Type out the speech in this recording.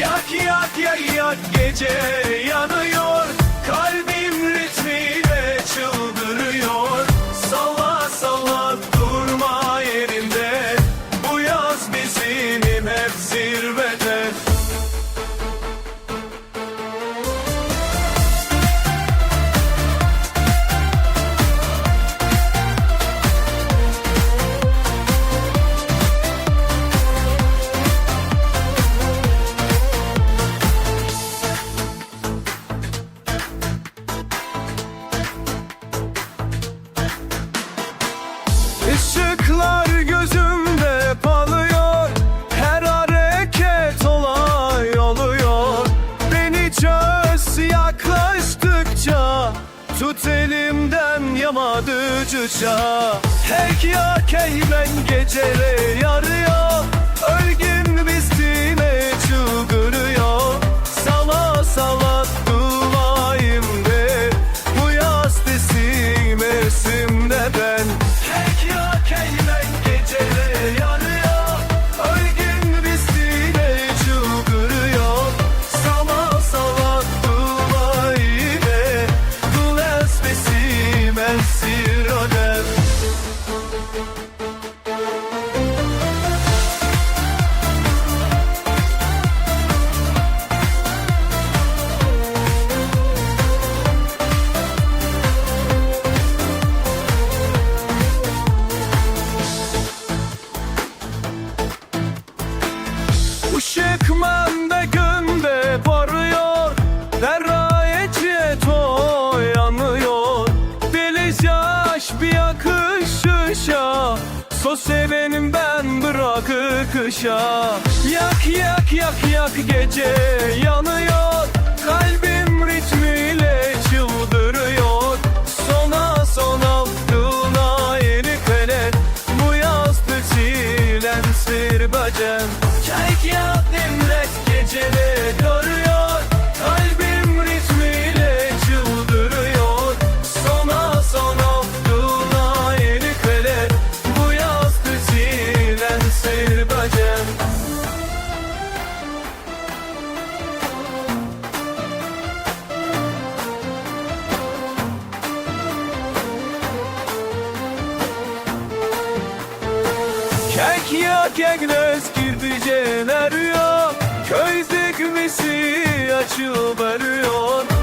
Yak yak yak yak gece yanıyor. Kalbim Işıklar gözümde parlıyor Her hareket olay oluyor. Beni çöz yaklaştıkça Tut elimden yamadıcıca. Hek yak ben gecele Işık mende günde parlıyor Derrayece to yanıyor Deliz yaş bir So sevenim ben bırakır kışa Yak yak yak yak gece yanıyor Kek ya kekles girdice eriyor Köydük misi açıl veriyor